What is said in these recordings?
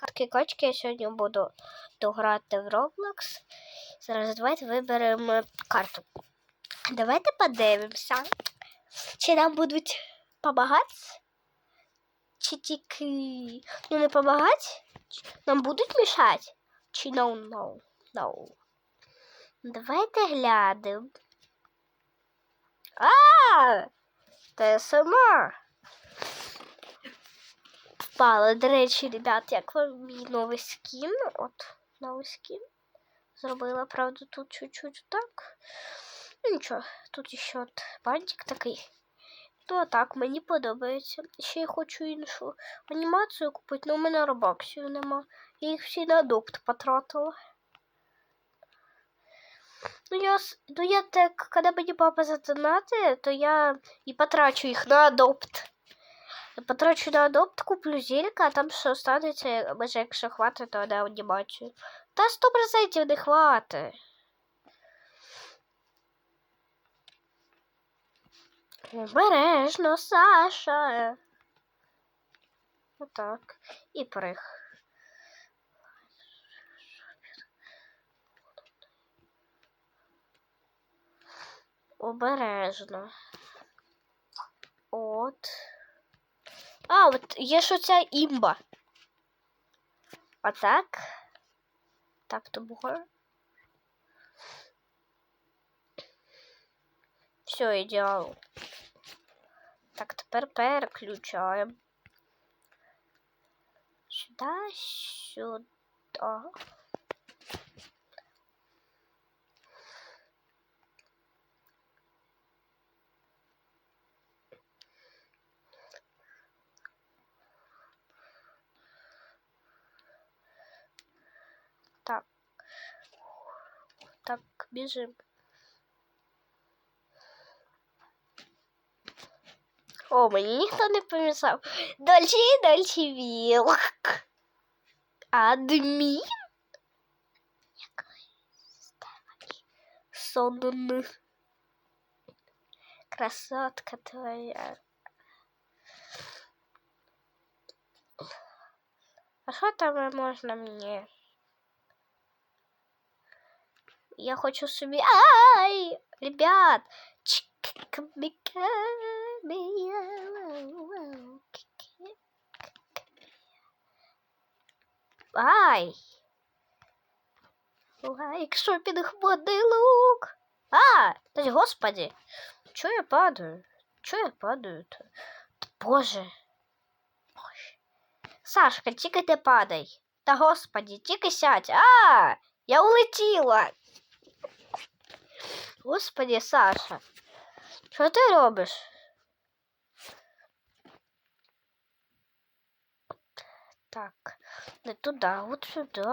Катки качки я сьогодні буду дограти в Roblox. Зараз давайте виберемо карту. Давайте подивимося, чи нам будуть допомагати, чи тільки ну, не допомагати, нам будуть мішати, чи no, no, no. Давайте глянемо. А, ти сама впала. До речі, ребят, як вам мій новий скін? От, новий скін. Зробила, правда, тут чуть-чуть так. Ну нічого, тут ще от бантик такий. Ну, а так, мені подобається. Ще я хочу іншу анімацію купити, але у мене робоксів нема. Я їх всі на адопт потратила. Ну, я, ну, я так, коли мені папа задонати, то я і потрачу їх на адопт. Я потрачу на адопт, куплю зілька, а там що останеться, може, якщо хватить, то на анімацію. Та 100% не хватить. Обережно, Саша. Отак. І прих. Обережно. От. А, от є ж оця імба. Отак. Так, то було. Все, ідеал. Так, тепер переключаємо. Сюди, сюди. Так, біжим. О, мені ніхто не помішав. Дольче і дольче вілк. Адмін? Сонний. Красотка твоя. А що там можна мені? Я хочу собі. Ай! Ребят! Ай! Лайк, шопінг моди лук. А, та ж господи. Чо я падаю? Чо я падаю-то? Та Боже. Боже. Сашка, тільки не падай. Та господи, тільки сядь. А, я улетіла. Господи, Саша. Що ти робиш? Так, не туди, от сюди.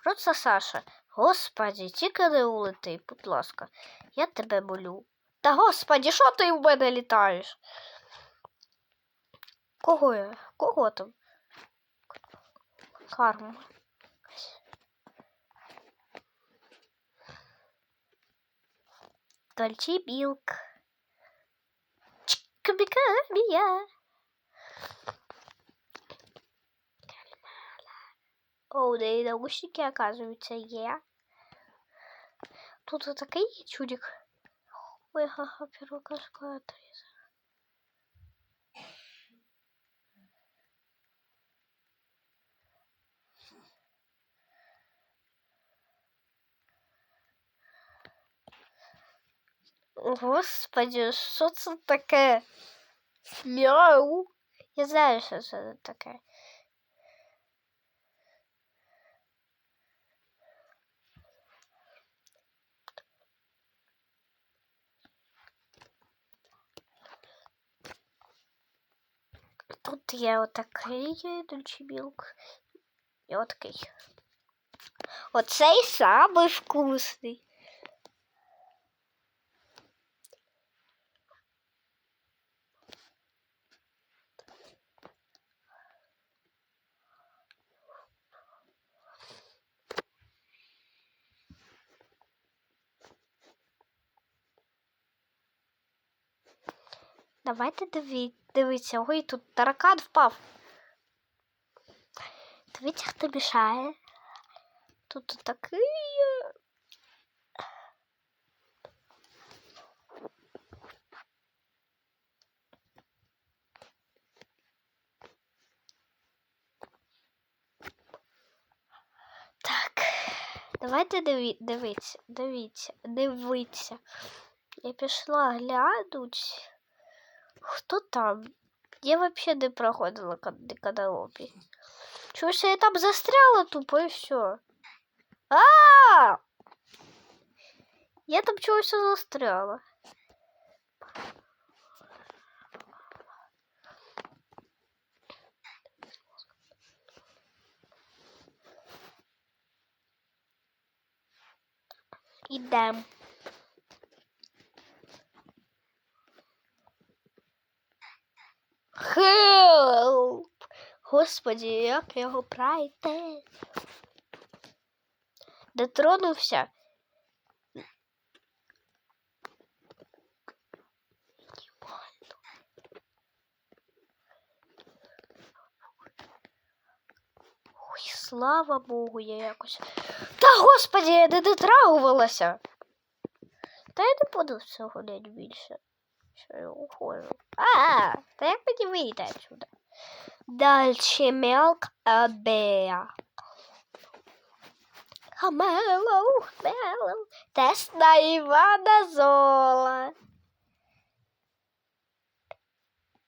Що це Саша? Господи, тільки не улети, будь ласка. Я тебе молю. Та господи, що ти в мене літаєш? Кого я? Кого там? Карма. Дольче білк. Чикабікабія. О, да и наушники, оказывается, є. Тут вот такий чудик. Ой, ха-ха, первокласская отреза. Господи, що це таке? Мяу. Я знаю, що це таке. Тут є отакий дольчебілк. І отакий. Оцей самий вкусний. Давайте диві... дивіться. Ой, тут таракан впав. витяг не мішає. Тут такий. е, Так, давайте диві... дивіться, дивіться, дивіться. Я пішла глянуть. Хто там? Я вообще не проходила каналопі. Чогось я там застряла тупо і все. А! Я там чогось застряла. Ідем. Господі, як його пройти? Дотронувся. Ой, слава Богу, я якось. Та господі, я не дотрагувалася. Та я не буду все ходити більше. Що я ухожу. А, та як мені вийти отсюда? Дальше мелк абеа. Хамелоу, хмелоу. Тест на Івана Зола.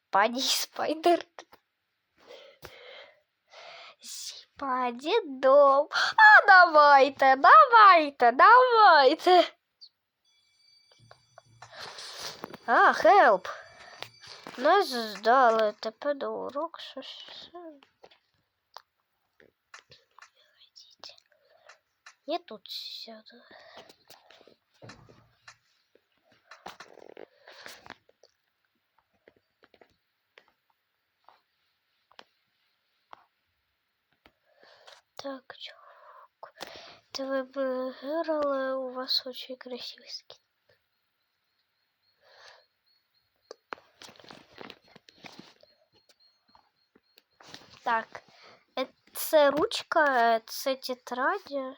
Пані Спайдер. Зіпаді дом. А давайте, давайте, давайте. А, хелп. Нас здали тепер до урок. Що ж це? Я тут сяду. Так, чувак. Б грали, у вас очень красивий скін. Так, е, це ручка, це тетраді.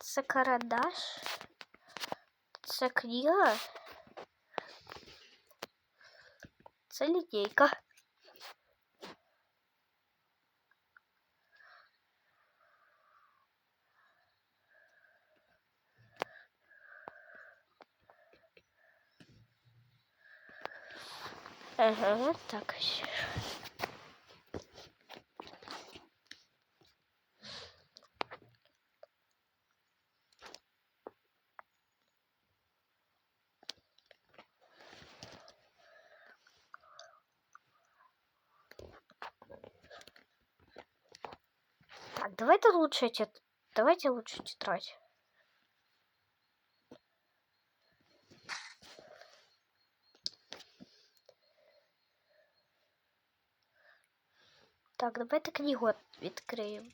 Це карандаш. Це книга. Це лінійка. Ага, так. ще. Так, давайте лучше тет... Давайте лучше тетрадь. Так, давайте книгу от- відкриємо.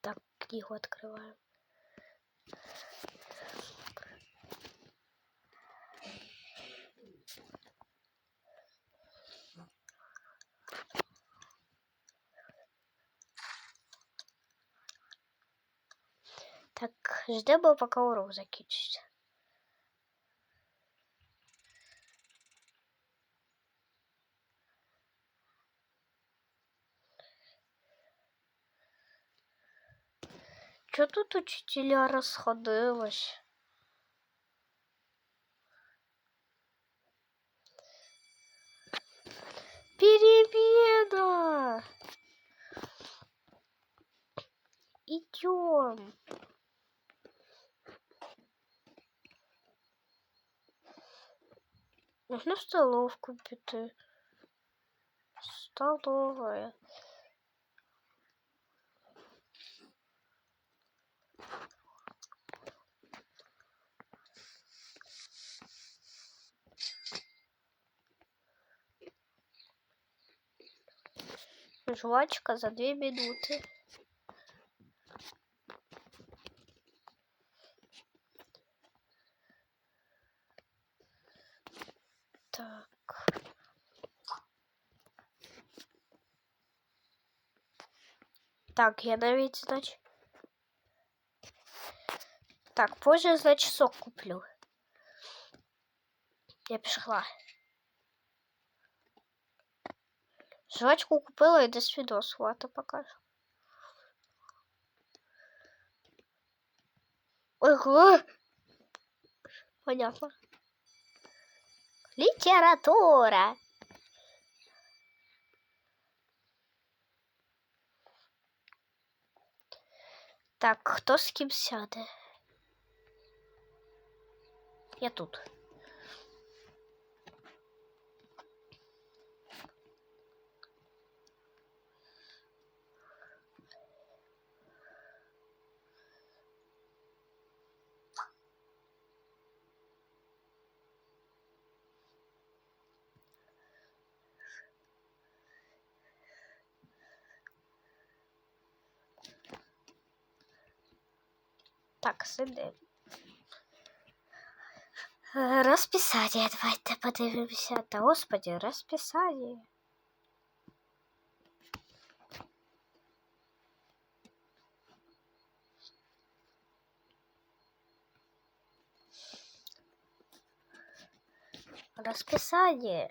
Так, книгу відкриваємо. Так, ждемо, поки урок закінчиться. Чё тут учителя расходилась? Перемена! Идем. Нужно столовку піти. Столовая. Жвачка за две минуты. Так. Так, я навіть, значить. Так, позже, значить, сок куплю. Я пішла. Жвачку купила і десь відос лата покажу. Ого! Понятно. Література. Так, хто з ким сяде? Я тут. Так, сидим. Е, Розписання, давайте подивимося. Та господи, розписання. Розписання.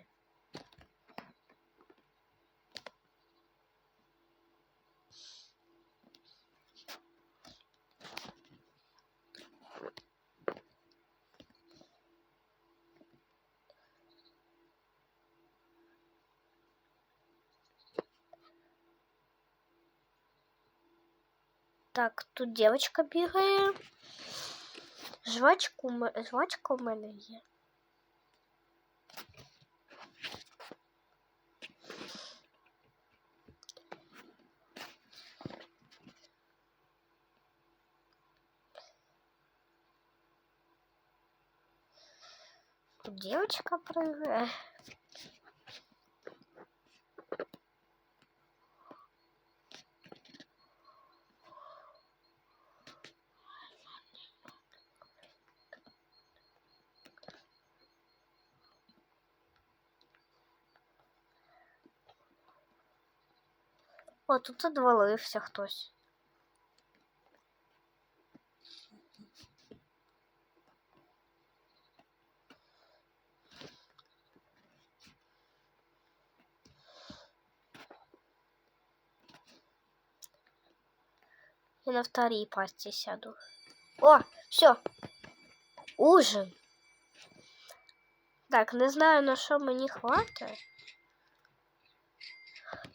Так, тут девочка бігає. Жвачку, м- жвачка у мене є. Тут девочка прыгает. О, тут одвалився хтось. Я на второй пасти сяду. О, все. Ужин. Так, не знаю, на що мені хватить.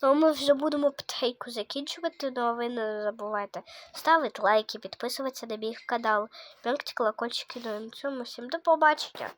Ну, ми вже будемо потихеньку закінчувати, ну а ви не забувайте ставити лайки, підписуватися на мій канал, вимкнути колокольчики. Ну, і на цьому всім до побачення.